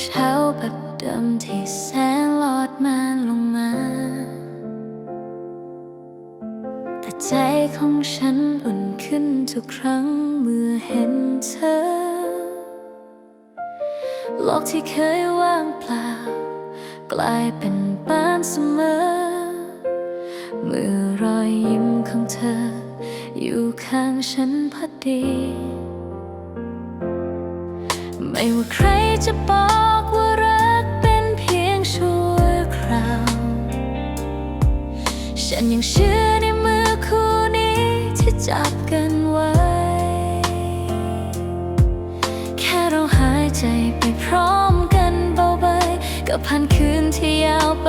เช้าแบบเดิมที่แสงลอดมาลงมา แต่ใจของฉันอุ่นขึ้นทุกครั้งเมื่อเห็นเธอ โลกที่เคยว่างเปล่า กลายเป็นบ้านเสมอ เมื่อรอยยิ้มของเธอ อยู่ข้างฉันพอดี ไม่ว่าใครจะบอกว่ารักเป็นเพียงชั่วคราว ฉันยังเชื่อในมือคู่นี้ที่จับกันไว้ แค่เราหายใจไปพร้อมกันเบาไปกับพันคืนที่ยาวไป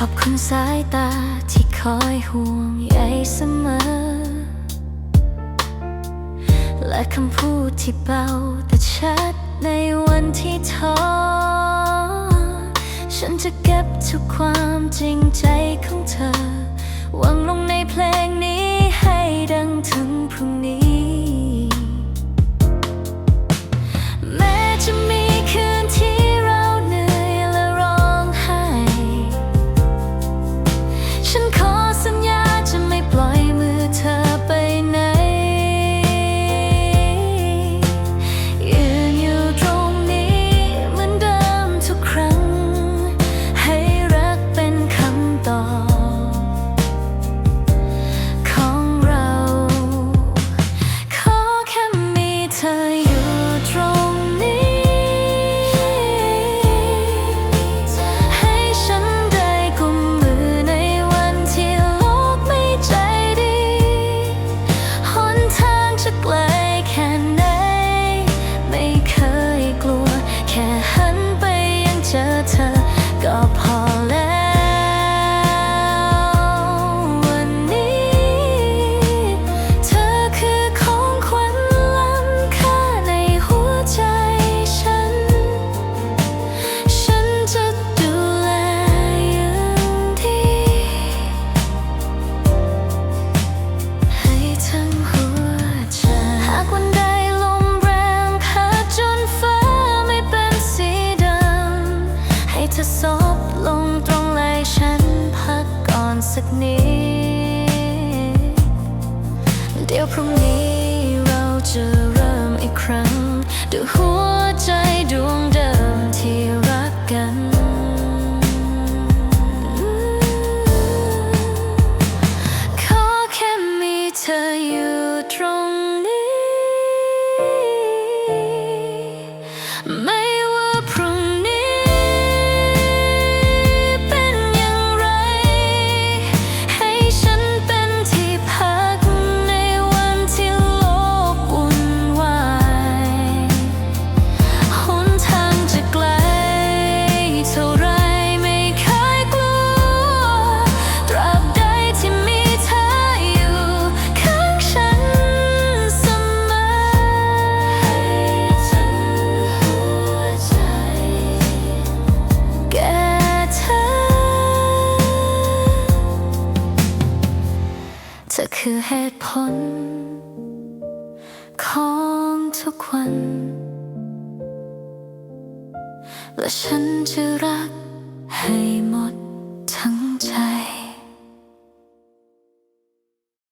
ขอบคุณสายตาที่คอยห่วงใยเสมอ และคำพูดที่เบาแต่ชัดในวันที่ท้อ ฉันจะเก็บทุกความจริงใจของเธอวางลงในเพลง ซบลงตรงไหลฉันพักก่อนสักนิดเดี๋ยวพรุ่งนี้ คือเหตุผล ของทุกวัน และฉันจะรักให้หมด